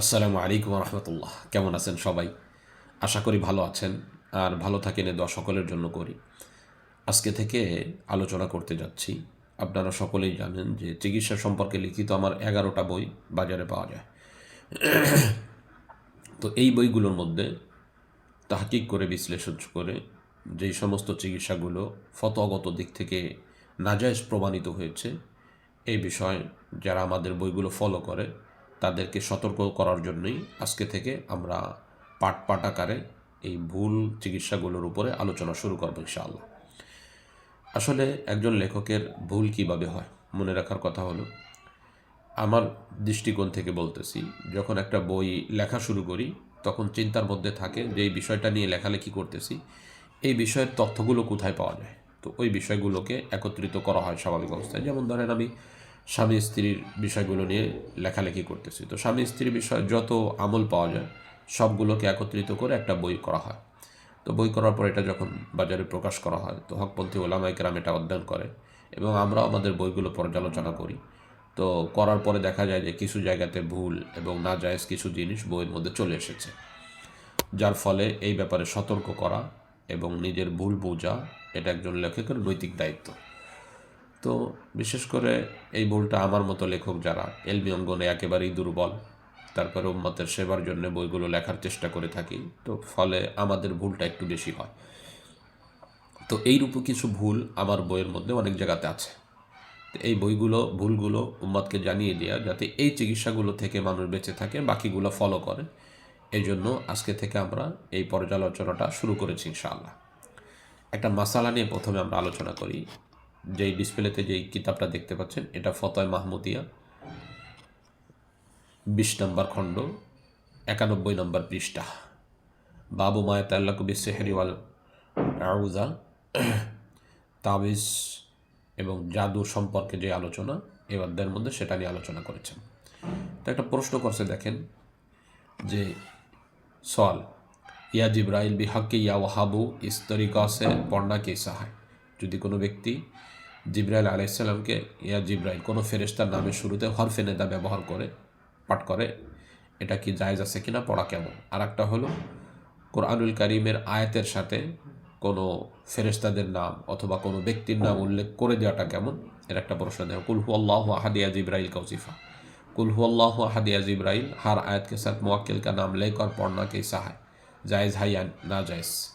আসসালামু আলাইকুম রহমতুল্লাহ কেমন আছেন সবাই? আশা করি ভালো আছেন আর ভালো থাকেন, এ দোয়া সকলের জন্য করি। আজকে থেকে আলোচনা করতে যাচ্ছি। আপনারা সকলেই জানেন যে চিকিৎসা সম্পর্কে লিখিত আমার এগারোটা বই বাজারে পাওয়া যায়। তো এই বইগুলোর মধ্যে তাহকিক করে, বিশ্লেষণ করে যেই সমস্ত চিকিৎসাগুলো ফতগত দিক থেকে নাজায়জ প্রমাণিত হয়েছে, এই বিষয়ে যারা আমাদের বইগুলো ফলো করে তাদেরকে সতর্ক করার জন্যই আজকে থেকে আমরা পাট পাট আকারে এই ভুল চিকিৎসাগুলোর উপরে আলোচনা শুরু করব ইনশাআল্লাহ। আসলে একজন লেখকের ভুল কীভাবে হয় মনে রাখার কথা হলো, আমার দৃষ্টিকোণ থেকে বলতেছি, যখন একটা বই লেখা শুরু করি, তখন চিন্তার মধ্যে থাকে যে এই বিষয়টা নিয়ে লেখালেখি করতেছি, এই বিষয়ের তথ্যগুলো কোথায় পাওয়া যায়? তো ওই বিষয়গুলোকে একত্রিত করা হয় স্বাভাবিক অবস্থায়। যেমন ধরেন আমি স্বামী স্ত্রীর বিষয়গুলো নিয়ে লেখালেখি করতেছি। তো স্বামী স্ত্রীর বিষয়ে যত আমল পাওয়া যায়, সবগুলোকে একত্রিত করে একটা বই করা হয়। তো বই করার পর এটা যখন বাজারে প্রকাশ করা হয়, তো হকপন্থী ওলামাই কেরাম এটা অধ্যয়ন করে এবং আমরাও আমাদের বইগুলো পর্যালোচনা করি। তো করার পরে দেখা যায় যে কিছু জায়গাতে ভুল এবং না জায়েজ কিছু জিনিস বইয়ের মধ্যে চলে এসেছে। যার ফলে এই ব্যাপারে সতর্ক করা এবং নিজের ভুল বোঝা, এটা একজন লেখকের নৈতিক দায়িত্ব। তো বিশেষ করে এই ভুলটা আমার মতো লেখক যারা, এলবি অঙ্গনে একেবারেই দুর্বল। তারপরে উম্মতের সেবার জন্য বইগুলো লেখার চেষ্টা করে থাকি, তো ফলে আমাদের ভুলটা একটু বেশি হয়। তো এইরূপ কিছু ভুল আমার বইয়ের মধ্যে অনেক জায়গাতে আছে। এই বইগুলো, ভুলগুলো উম্মাদকে জানিয়ে দেওয়া যাতে এই চিকিৎসাগুলো থেকে মানুষ বেঁচে থাকে, বাকিগুলো ফলো করে। এই জন্য আজকে থেকে আমরা এই পর্যালোচনাটা শুরু করেছি ইনশাআল্লাহ। একটা মাসালা নিয়ে প্রথমে আমরা আলোচনা করি। যেই ডিসপ্লেতে যেই কিতাবটা দেখতে পাচ্ছেন, এটা ফতয় মাহমুদিয়া। বিশ নম্বর খণ্ড, একানব্বই নম্বর পৃষ্ঠা। বাবু মায়া তাল্লাকুবি সেহরিওয়াল আউজা, তাবিজ এবং জাদু সম্পর্কে যে আলোচনা অধ্যায়ের মধ্যে সেটা নিয়ে আলোচনা করেছেন। তো একটা প্রশ্ন করছে, দেখেন, যে সওয়াল, ইয়া জিব্রাইল বিহাক্কে ইয়া ওয়াহাবু, ইস তরিকা সে কে সাহায় যদি কোনো ব্যক্তি জিব্রাইল আলাইসাল্লামকে ইয়া জিব্রাইল, কোনো ফেরেস্তার নামের শুরুতে হরফে নেদা ব্যবহার করে, পাঠ করে, এটা কি জায়জ আছে কিনা পড়া কেমন? আর একটা হলো, কোরআনুল করিমের আয়াতের সাথে কোনো ফেরেস্তাদের নাম অথবা কোনো ব্যক্তির নাম উল্লেখ করে দেওয়াটা কেমন? এর একটা প্রশ্ন দেওয়া কুলহু আল্লাহ আহাদিয়া জিব্রাইল কৌজিফা কুলহু আল্লাহ আহাদিয়া জিব্রাইল, হার আয়াত কে সাথ কা নাম লেখ আর পড়নাকে সাহায়। জায়জ হাই না জায়জ?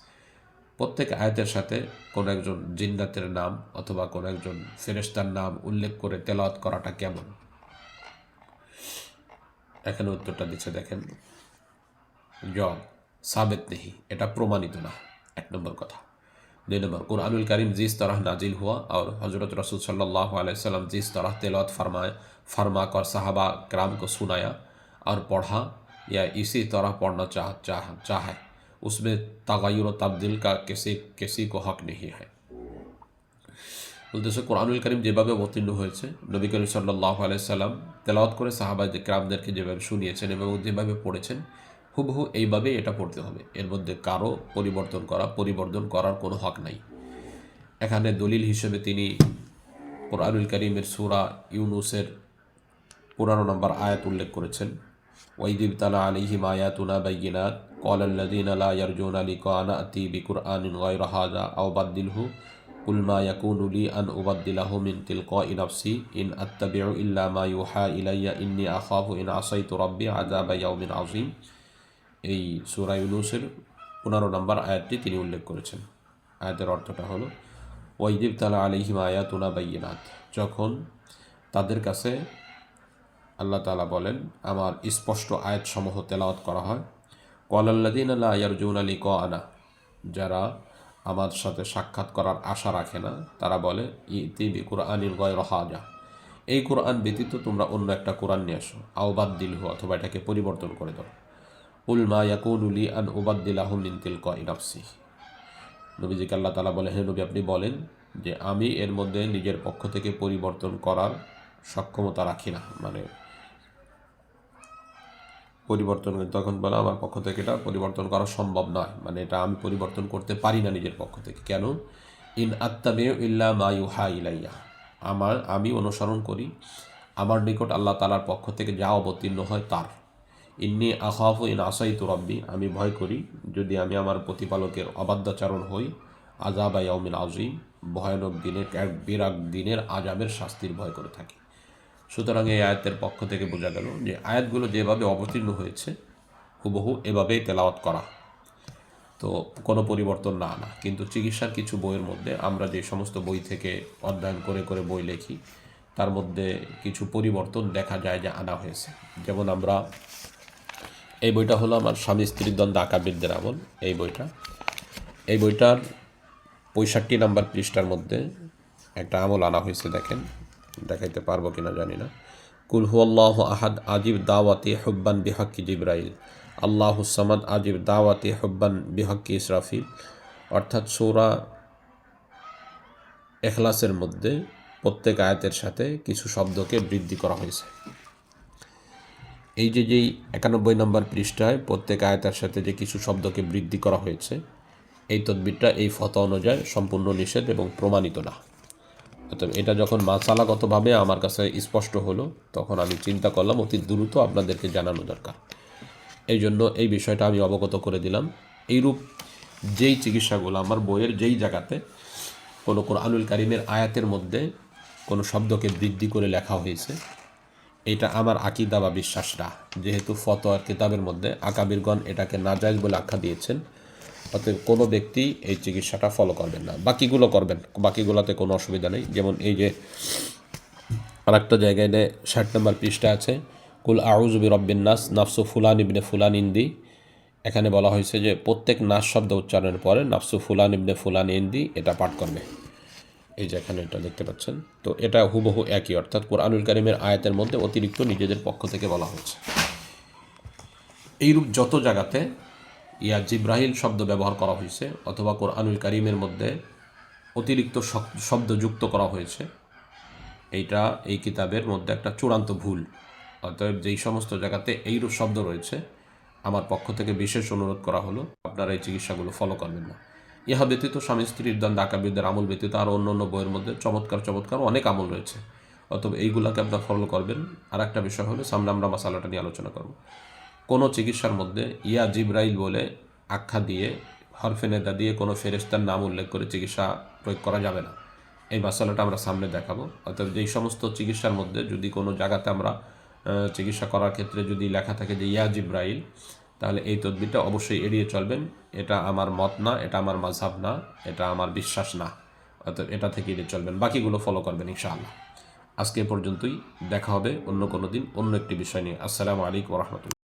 প্রত্যেক আয়াতের সাথে কোনো একজন জিন্নাতের নাম অথবা কোনো একজন ফেরেস্তার নাম উল্লেখ করে তেলাওয়াত করাটা কেমন এখানে উত্তরটা দিচ্ছে দেখেন জব সাবেত নেহি এটা প্রমাণিত না এক নম্বর কথা দুই নম্বর कुरानुल करीम जिस तरह नाजिल हुआ और हजरत रसूल सल्लल्लाहु अलैहि वसल्लम जिस तरह तेलावत फरमाए फरमा कर साहबा कराम को सुनाया और पढ़ा या इसी तरह पढ़ना चाह चाह चाहे उसमें तगैर व तब्दील का किसी किसी को हक नहीं है বলতেছে কোরআনুল করিম যেভাবে অবতীর্ণ হয়েছে নবী করিম সাল্লাহ আলাইসাল্লাম তেলাওয়াত করে সাহাবাজ ক্রামদেরকে যেভাবে শুনিয়েছেন এবং যেভাবে পড়েছেন হুবহু এইভাবে এটা পড়তে হবে এর মধ্যে কারো পরিবর্তন করা পরিবর্তন করার কোনো হক নাই এখানে দলিল হিসেবে তিনি কোরআনুল করিমের সুরা ইউনুসের পুরানো নম্বর আয়াত উল্লেখ করেছেন ওয়াইদিব তালা আলিহিম আয়াতুনা বাইগিনাত قال الذين لا يرجون لقاءنا أتي بقرآن غير هذا أو بدله قل ما يكون لي أن أبدله من تلقاء نفسي إن أتبع إلا ما يوحى إلي إني أخاف إن عصيت ربي عذاب يوم عظيم এই সুরা ইউনুসের পনেরো নম্বর আয়াতটি তিনি উল্লেখ করেছেন আয়াতের অর্থটা হলো ওয়াইদিব তালা আলিহিম আয়াতুনা বাইনাত যখন তাদের কাছে আল্লাহ তালা বলেন, আমার স্পষ্ট আয়াতসমূহ তেলাওয়াত করা হয়। কলাল্লাদিন আল্লাহ ইয়ারজুন আলী ক আনা যারা আমার সাথে সাক্ষাৎ করার আশা রাখে না, তারা বলে, ইতি বি কোরআনিল গয় রহাজা এই কোরআন ব্যতীত তোমরা অন্য একটা কোরআন নিয়ে আসো আওবাদ দিল দিলহু অথবা এটাকে পরিবর্তন করে দাও উল মা ইয়াকুনুলি আন ওবাদ উবাদ্দিলাহ মিনতিল ক ইনাফসি নবীজিকে আল্লাহ তালা বলে, হে নবী, আপনি বলেন যে, আমি এর মধ্যে নিজের পক্ষ থেকে পরিবর্তন করার সক্ষমতা রাখি না। মানে পরিবর্তন তখন বলে আমার পক্ষ থেকে এটা পরিবর্তন করা সম্ভব নয়। মানে এটা আমি পরিবর্তন করতে পারি না নিজের পক্ষ থেকে। কেন? ইন আত্মাবে ইল্লা মা ইউহা ইলাইয়া। আমার, আমি অনুসরণ করি। আমার নিকট আল্লাহ তালার পক্ষ থেকে যা অবতীর্ণ হয় তার। ইন্নি আখাফ ইন আসাই রব্বি। আমি ভয় করি যদি আমি আমার প্রতিপালকের অবাধ্যাচারণ হই আজাব ইয়াউমিন আজিম ভয়ানক দিনের, এক বিরাট দিনের আজাবের শাস্তির ভয় করে থাকি। সুতরাং এই আয়াতের পক্ষ থেকে বোঝা গেল যে আয়াতগুলো যেভাবে অবতীর্ণ হয়েছে, হুবহু এভাবেই তেলাওয়াত করা। তো কোনো পরিবর্তন না আনা। কিন্তু চিকিৎসার কিছু বইয়ের মধ্যে আমরা যে সমস্ত বই থেকে অধ্যয়ন করে করে বই লেখি, তার মধ্যে কিছু পরিবর্তন দেখা যায় যে আনা হয়েছে। যেমন আমরা, এই বইটা হলো আমার স্বামী স্ত্রীর দ্বন্দ্ব আকাবিরদের আমল, এই বইটা। এই বইটার পঁয়ষট্টি নাম্বার পৃষ্ঠার মধ্যে একটা আমল আনা হয়েছে, দেখেন। দেখাইতে পারব কিনা জানি না। কুল হু আল্লাহ আহাদ আজিব দাওয়াতি হুব্বান বিহাক্কি জিব্রাইল। আল্লাহ সামাদ আজিব দাওয়াতি হুব্বান বিহাক্কি ইসরাফিল। অর্থাৎ সৌরা এখলাসের মধ্যে প্রত্যেক আয়াতের সাথে কিছু শব্দকে বৃদ্ধি করা হয়েছে। এই যে যেই একানব্বই নম্বর পৃষ্ঠায় প্রত্যেক আয়তার সাথে যে কিছু শব্দকে বৃদ্ধি করা হয়েছে, এই তদবিরটা এই ফত অনুযায়ী সম্পূর্ণ নিষেধ এবং প্রমাণিত না। অতএব এটা যখন মাসালাগতভাবে আমার কাছে স্পষ্ট হলো, তখন আমি চিন্তা করলাম, অতি দ্রুত আপনাদেরকে জানানো দরকার। এই জন্য এই বিষয়টা আমি অবগত করে দিলাম। এইরূপ যেই চিকিৎসাগুলো আমার বইয়ের যেই জায়গাতে কোনো কোরআনুল কারিমের আয়াতের মধ্যে কোনো শব্দকে বৃদ্ধি করে লেখা হয়েছে, এটা আমার আকিদা বা বিশ্বাস না যেহেতু ফতোয়ার কিতাবের মধ্যে আকাবিরগণ এটাকে নাজায়জ বলে আখ্যা দিয়েছেন অতএব কোনো ব্যক্তি এই চিকিৎসাটা ফলো করবেন না। বাকিগুলো করবেন। বাকিগুলোতে কোনো অসুবিধা নেই। যেমন এই যে আর একটা জায়গায় নে, ষাট নম্বর পৃষ্ঠা আছে, কুল আউজবি রব্বিন নাস, নাফসু ফুলান ইবনে ফুলান ইন্দি। এখানে বলা হয়েছে যে, প্রত্যেক নাস শব্দ উচ্চারণের পরে নাফসু ফুলান ইবনে ফুলান ইন্দি এটা পাঠ করবে। এই যে এখানে এটা দেখতে পাচ্ছেন। তো এটা হুবহু একই, অর্থাৎ কোরআনুল কারিমের আয়াতের মধ্যে অতিরিক্ত নিজেদের পক্ষ থেকে বলা হয়েছে। এইরূপ যত জায়গাতে ইয়া জিব্রাহিল শব্দ ব্যবহার করা হয়েছে, অথবা কোরআনুল কারিমের মধ্যে অতিরিক্ত শব্দ যুক্ত করা হয়েছে। এইটা এই কিতাবের মধ্যে একটা চূড়ান্ত ভুল। অতএব যেই সমস্ত জায়গাতে এইরূপ শব্দ রয়েছে, আমার পক্ষ থেকে বিশেষ অনুরোধ করা হলো, আপনারা এই চিকিৎসাগুলো ফলো করবেন না। ইহা ব্যতীত স্বামী, স্ত্রীর দ্বন্দ্ব আকাবিদের আমল ব্যতীত আরও অন্য অন্য বইয়ের মধ্যে চমৎকার চমৎকার অনেক আমল রয়েছে। অতএব এইগুলাকে আপনার ফলো করবেন। আর একটা বিষয় হলো সামনে আমরা মশালাটা নিয়ে আলোচনা করব। কোনো চিকিৎসার মধ্যে ইয়া জিব্রাইল বলে আখ্যা দিয়ে হরফে নেদা দিয়ে কোনো ফেরেস্তার নাম উল্লেখ করে চিকিৎসা প্রয়োগ করা যাবে না। এই মশালাটা আমরা সামনে দেখাবো। অর্থাৎ যেই সমস্ত চিকিৎসার মধ্যে যদি কোনো জায়গাতে আমরা চিকিৎসা করার ক্ষেত্রে যদি লেখা থাকে যে ইয়া জিব্রাইল, তাহলে এই তদবিরটা অবশ্যই এড়িয়ে চলবেন। এটা আমার মত না, এটা আমার মাঝহাব না, এটা আমার বিশ্বাস না। অর্থাৎ এটা থেকে এড়িয়ে চলবেন। বাকিগুলো ফলো করবেন ইনশাআল্লাহ। আজকে পর্যন্তই। দেখা হবে অন্য কোনো দিন অন্য একটি বিষয় নিয়ে। আসসালামু আলাইকুম রহমতুল্লাহ।